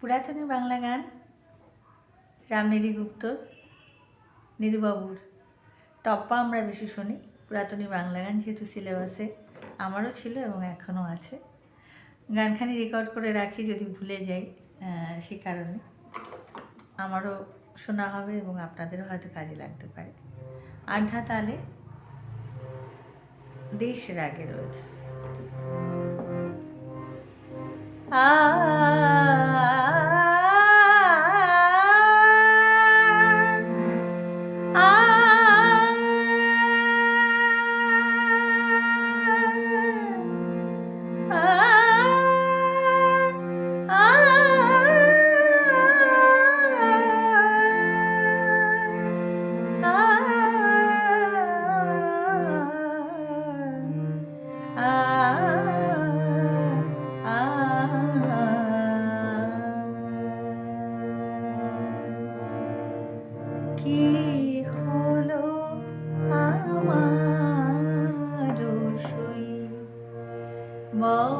পুরাতনী বাংলা গান রামনিধি গুপ্ত, নিধুবাবুর। টপ্পা আমরা বেশি শুনি পুরাতনী বাংলা গান যেহেতু সিলেবাসে আমারও ছিল এবং এখনও আছে। গানখানি রেকর্ড করে রাখি যদি ভুলে যাই সে কারণে। আমারও শোনা হবে এবং আপনাদেরও হয়তো কাজে লাগতে পারে। আধা তালে দেশ রাগে রয়েছে। কি বলো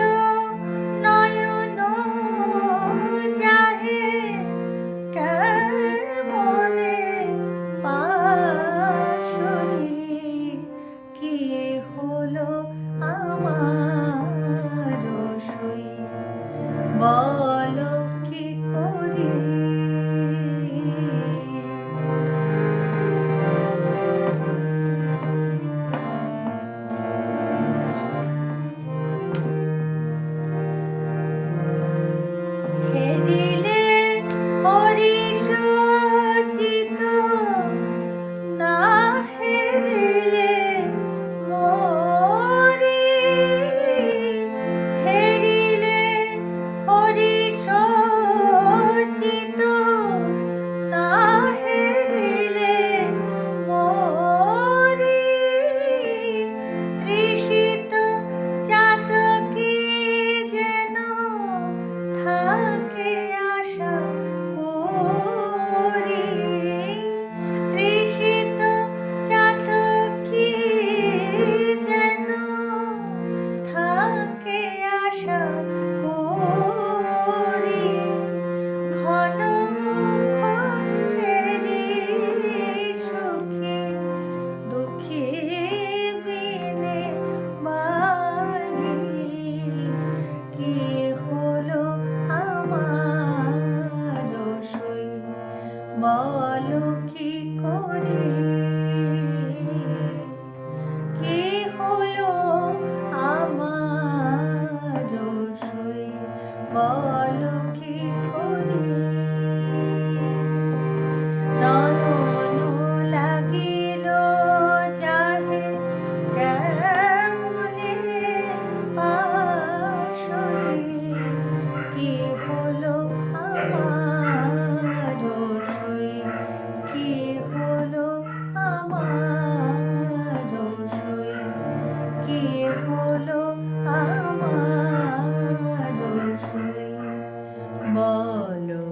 বলো কি করি? বলো।